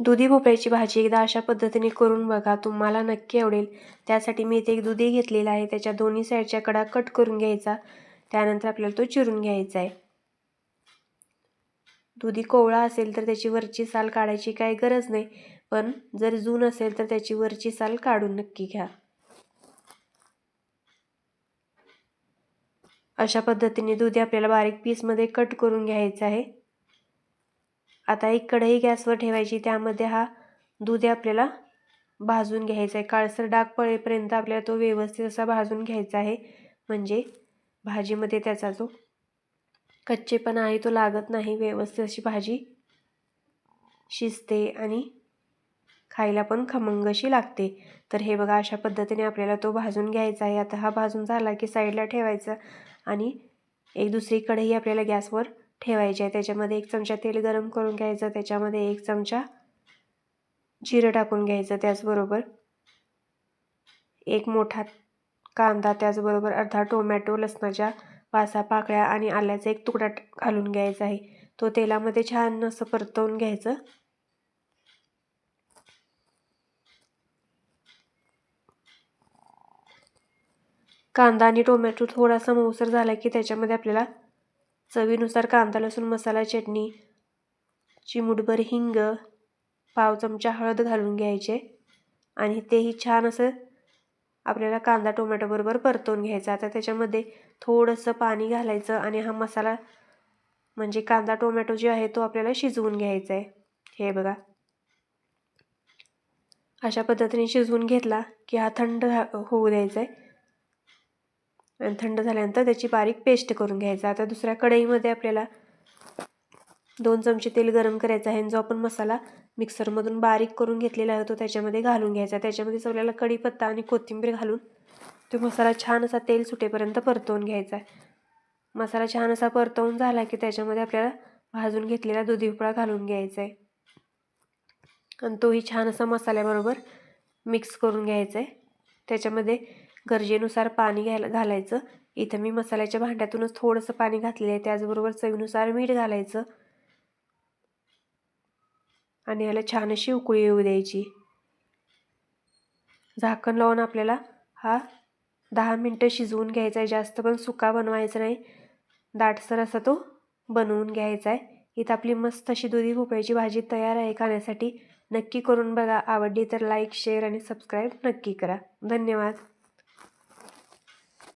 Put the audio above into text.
दुधी भोपळ्याची भाजी एकदा अशा पद्धतीने करून बघा तुम्हाला नक्की आवडेल. त्यासाठी मी इथे एक दुधी घेतलेला आहे. त्याच्या दोन्ही साईडच्या कडा कट करून घ्यायचा. त्यानंतर आपल्याला तो चिरून घ्यायचा आहे. दुधी कोवळा असेल तर त्याची वरची साल काढायची काही गरज नाही. पण जर जून असेल तर त्याची वरची साल काढून नक्की घ्या. अशा पद्धतीने दुधी आपल्याला बारीक पीसमध्ये कट करून घ्यायचं आहे. आता एक कढई गॅसवर ठेवायची त्यामध्ये हा दूध आपल्याला भाजून घ्यायचा आहे. काळसर डाग पळेपर्यंत आपल्याला तो व्यवस्थित असा भाजून घ्यायचा आहे. म्हणजे भाजीमध्ये त्याचा जो कच्चेपणा आहे तो लागत नाही. व्यवस्थित अशी भाजी शिजते आणि खायला पण खमंगशी लागते. तर हे बघा अशा पद्धतीने आपल्याला तो भाजून घ्यायचा आहे. आता हा भाजून झाला की साईडला ठेवायचा आणि एक दुसरी कढई आपल्याला गॅसवर ठेवायचे. आहे त्याच्यामध्ये एक चमचा तेल गरम करून घ्यायचं. त्याच्यामध्ये एक चमचा जिरं टाकून घ्यायचं त्याचबरोबर. एक मोठा कांदा त्याचबरोबर अर्धा टोमॅटो लसणाच्या पासा पाकळ्या आणि आल्याचा एक तुकडा घालून घ्यायचा आहे. तो तेलामध्ये छान असं परतवून घ्यायचं. कांदा आणि टोमॅटो थोडासा मऊसर झाला की त्याच्यामध्ये आपल्याला चवीनुसार कांदा लसूण मसाला चटणी चिमुटभर हिंग पाव चमचा हळद घालून घ्यायचे. आणि तेही छान असं आपल्याला कांदा टोमॅटोबरोबर परतवून घ्यायचं. आता त्याच्यामध्ये थोडंसं पाणी घालायचं आणि हा मसाला म्हणजे कांदा टोमॅटो जे आहे तो आपल्याला शिजवून घ्यायचा आहे. हे बघा. अशा पद्धतीने शिजवून घेतला की हा थंड हो- होऊ द्यायचा आहे. आणि थंड झाल्यानंतर त्याची बारीक पेस्ट करून घ्यायचा. आता दुसऱ्या कढईमध्ये आपल्याला दोन चमचे तेल गरम करायचं आहे जो आपण मसाला मिक्सरमधून बारीक करून घेतलेला आहे तो त्याच्यामध्ये घालून घ्यायचा त्याच्यामध्ये आपल्याला कढीपत्ता आणि कोथिंबीर घालून तो मसाला छान असा तेल सुटेपर्यंत परतवून घ्यायचा आहे. मसाला छान असा परतवून झाला की त्याच्यामध्ये आपल्याला भाजून घेतलेला दुधी उपळा घालून घ्यायचा आहे. आणि तोही छान असा मसाल्याबरोबर मिक्स करून घ्यायचा आहे. त्याच्यामध्ये गरजेनुसार पाणी घ्यायला घालायचं. इथं मी मसाल्याच्या भांड्यातूनच थोडंसं पाणी घातलेलं आहे. त्याचबरोबर चवीनुसार मीठ घालायचं. आणि याला छान अशी उकळी येऊ द्यायची. झाकण लावून आपल्याला हा दहा मिनटं शिजवून घ्यायचा आहे. जास्त पण सुका बनवायचा नाही. दाटसर असा तो बनवून घ्यायचा आहे. इथं आपली मस्त अशी दुधी भोपळ्याची भाजी तयार आहे खाण्यासाठी. नक्की करून बघा. आवडली तर लाईक शेअर आणि सबस्क्राईब नक्की करा. धन्यवाद.